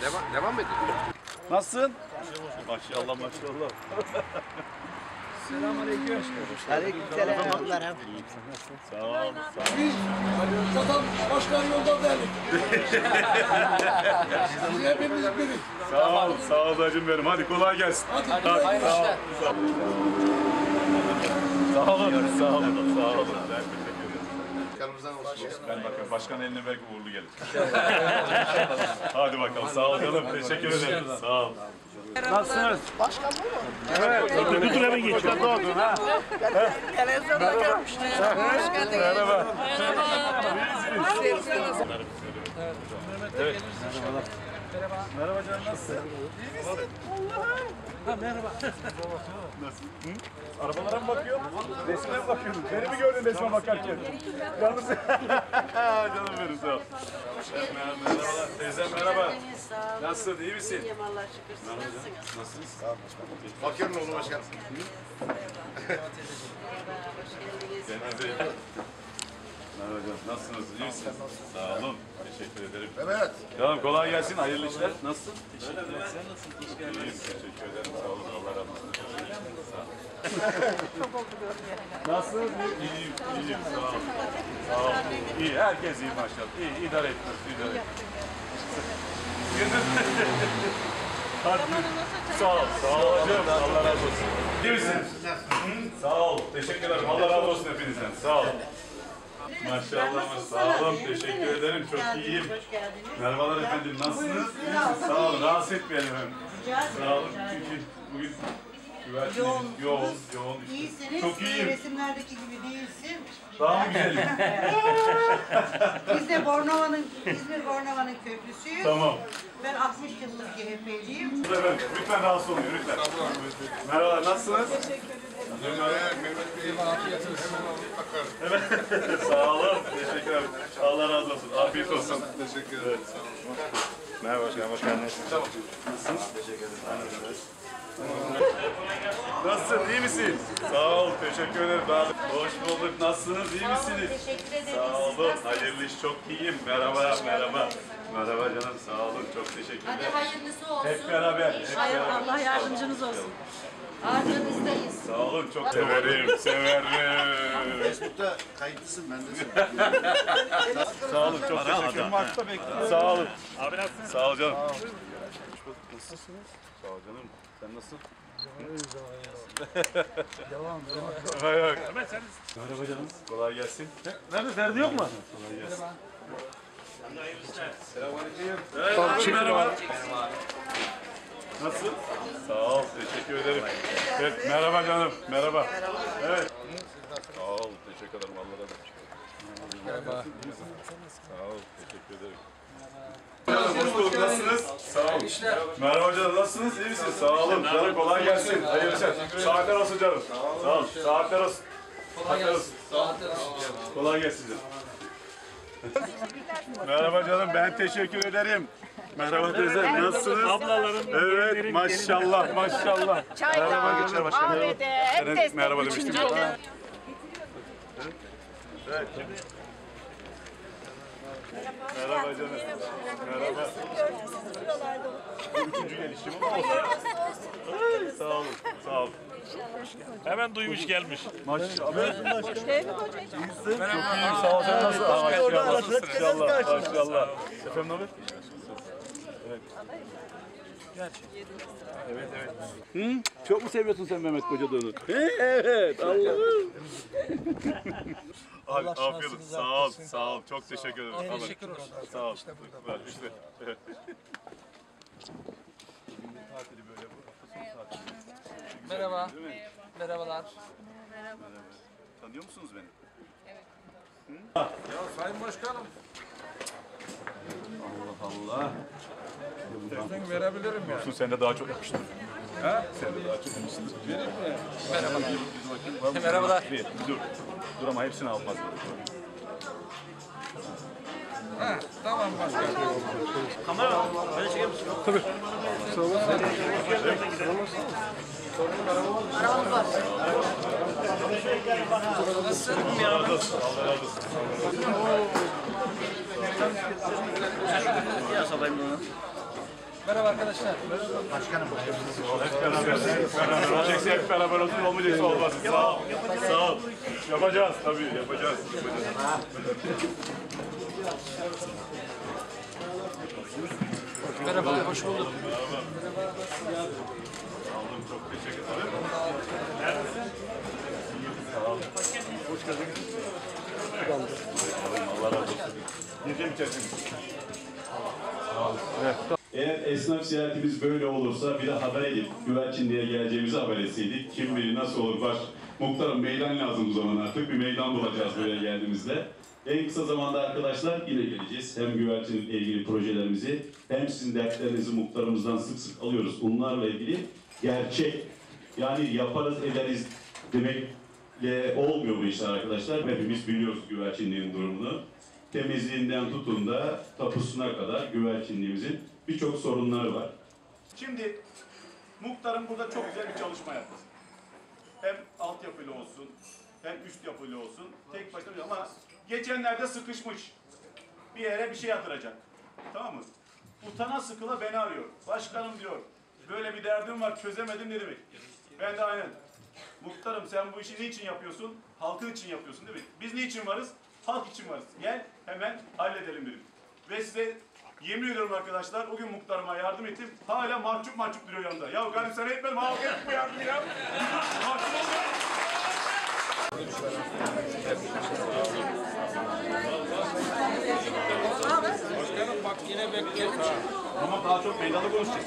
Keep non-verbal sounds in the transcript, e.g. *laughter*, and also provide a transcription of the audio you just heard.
Devam, devam mı ediyor? Nasılsın? Maşallah maşallah. Aleykümselam. Sağ ol. Zaten başkan yolda değilim. Siz hepimiz biri. Sağ ol. Sağ ol hacım benim. Hadi kolay gelsin. Hadi, Hadi, ol. Sağ ol. Sağ olun. Sağ olun. Sağ olun. Yanımızdan olsun. Ben bakın başkan eline belki uğurlu gelir. Hadi bakalım. Sağ ol canım. Teşekkür ederim. Sağ ol. Nasılsınız? Başkan bu mu? Evet. Dur dur hemen geç. Başkan doğdun ha. Televizyonda görmüştüm. Hoş geldiniz. Merhaba. Merhaba canım nasılsın? İyi misin? Ha merhaba. Nasıl? Hı? Arabalara mı bakıyorsun? Resme mi bakıyorsun? Beni mi gördün resme bakarken? Yalnız... *laughs* canım benim sağ ol. Merhabalar. Teyzem merhaba. Nasılsın? İyi misin? İyiyim Allah şükür. Siz nasılsınız? Nasılsınız? Sağ ol Bakıyorum oğlum başkan. Merhaba, hoş geldiniz. Kendinize iyi bakın. Merhaba canım. Nasılsınız? İyi misiniz? Sağ olun. Teşekkür ederim. Evet. Canım kolay gelsin. Hayırlı işler. Nasılsın? Teşekkür ederim. Sen nasılsın? Hoş geldin. İyiyim. Teşekkür ederim. Sağ olun. Allah razı olsun. Nasılsınız? İyiyim. İyiyim. Sağ olun. Sağ olun. İyi. Herkes iyi maşallah. İyi. İdare ettiniz. İdare ettiniz. *laughs* Sağ ol. Sağ ol hocam. Allah razı olsun. İyi misin? Sağ ol. Teşekkür ederim. Allah razı olsun hepinizden. Sağ ol. Maşallah. Sağ olun. Teşekkür ederim. Çok iyiyim. Hoş geldiniz. Merhabalar efendim. Nasılsınız? İyisiniz. Sağ olun. Rahatsız etmeyelim efendim. Sağ olun. Çünkü bugün güvercinimiz yoğun, yoğun, yoğun işte. İyisiniz. Çok iyiyim. Resimlerdeki gibi değilsin. Daha mı güzelim? *laughs* Biz de Bornova'nın, İzmir Bornova'nın köprüsüyüz. tamam. Ben 60 yıllık CHP'liyim. Efendim, lütfen rahatsız olmayın lütfen. Merhabalar. Nasılsınız? Mehmet Bey'e bakarım. Sağ olun. Teşekkür ederim. Allah razı olsun. Afiyet olsun. Teşekkür ederim. Sağ olun. Merhaba başkanım. Hoş geldiniz. Tamam. Nasılsınız? Teşekkür ederim. Nasılsın? İyi misin? Sağ ol. Teşekkür ederim. Daha hoş bulduk. Nasılsınız? İyi misiniz? Teşekkür ederim. Sağ olun. Hayırlı iş. Çok iyiyim. Merhaba. Merhaba. Merhaba canım. Sağ olun. Çok teşekkür Hadi ederim. hayırlısı olsun. Hep beraber. Hep beraber. Allah yardımcınız olsun. Ardınızdayız. Sağ olun. Çok severim. Severim. Facebook'ta kayıtlısın ben de. Sağ olun. Çok teşekkür ederim. Sağ olun. Abi nasılsın? Sağ ol canım. Nasılsınız? Sağ ol canım. Sen nasılsın? Devam, devam. Hay hay. Merhaba canım. Kolay gelsin. Nerede? Ferdi yok mu? Kolay gelsin. Selamünaleyküm. Merhaba. Nasıl? Sağ ol. Teşekkür ederim. Evet, merhaba canım. Merhaba. Evet. Sağ ol. Teşekkür ederim. Allah razı olsun. Merhaba. Sağ ol. Teşekkür ederim. Hoş bulduk. Nasılsınız? Sağ olun. Merhaba canım. Nasılsınız? İyi misiniz? Sağ olun. Canım kolay gelsin. Hayırlı işler. Saatler olsun canım. Sağ olun. Saatler olsun. Saatler olsun. Kolay gelsin canım. *laughs* Merhaba canım. Ben teşekkür ederim. Merhaba teyze. Nasılsınız? Ablalarım. Evet. Maşallah. Maşallah. Merhaba geçer başkanım. Ahmet'e hep Evet, destek. merhaba demiştim. Üçüncü. Evet. Merhaba canım. Merhaba. Üçüncü gelişim ama olsun. Sağ olun. Sağ olun. Hemen duymuş gelmiş. Maşallah. Çok iyiyim. Sağ ol. Sen nasılsın? Maşallah. Maşallah. Maşallah. Efendim ne haber? Evet. Evet evet. Hı? Çok mu seviyorsun sen Mehmet Kocadoğan'ı? evet Allah'ım. Allah Afiyet olsun. Sağ ol, sağ ol. Çok teşekkür ederim. Teşekkür olsun. Sağ ol. İşte burada. İşte. Evet. tatili böyle bu. Merhaba. Merhabalar. Tanıyor musunuz beni? Sayın Başkanım. Allah. Sözünü verebilirim ya. Olsun sen de daha çok yakıştın. Ha? Sen de daha çok yakıştın. Merhabalar. Merhabalar. Merhabalar. Bir, dur. Dur ama hepsini almaz. Ha, tamam başkanım. Allah razı olsun. Allah razı olsun. Alayım bunu. Merhaba arkadaşlar. Hep beraber, hep beraber. Olacaksa hep beraber olsun, olmayacaksa olmaz. Sağ ol. Sağ ol. Yapacağız tabii, yapacağız. yapacağız. Merhaba, hoş bulduk. Aldım, çok teşekkür ederim. Sağ ol. Hoş geldin. Allah razı olsun. Gireceğim. Eğer esnaf ziyaretimiz böyle olursa bir de haber edip güvercinliğe geleceğimizi haber etseydik. Kim bilir nasıl olur baş. Muhtarım meydan lazım bu zaman artık. Bir meydan bulacağız buraya geldiğimizde. En kısa zamanda arkadaşlar yine geleceğiz. Hem güvercinlikle ilgili projelerimizi hem sizin dertlerinizi muhtarımızdan sık sık alıyoruz. Bunlarla ilgili gerçek yani yaparız ederiz demekle olmuyor bu işler arkadaşlar. Hepimiz biliyoruz güvercinliğin durumunu. Temizliğinden tutun da tapusuna kadar güvercinliğimizin birçok sorunları var. Şimdi muhtarım burada çok güzel bir çalışma yaptı. Hem altyapılı olsun, hem üst yapılı olsun. Tek başına ama geçenlerde sıkışmış. Bir yere bir şey yatıracak. Tamam mı? Utana sıkıla beni arıyor. Başkanım diyor. Böyle bir derdim var çözemedim ne demek. Ben de aynen. Muhtarım sen bu işi niçin yapıyorsun? Halkın için yapıyorsun değil mi? Biz niçin varız? Halk için varız. Gel hemen halledelim dedim. Ve size yemin ediyorum arkadaşlar o gün muhtarıma yardım ettim. Hala mahcup mahcup duruyor yanında. Ya kardeşim sana etmedim halk etme yardım ya. mahcup olma. Başkanım bak yine bekliyoruz. ha. Ama daha çok meydanı konuşacağız.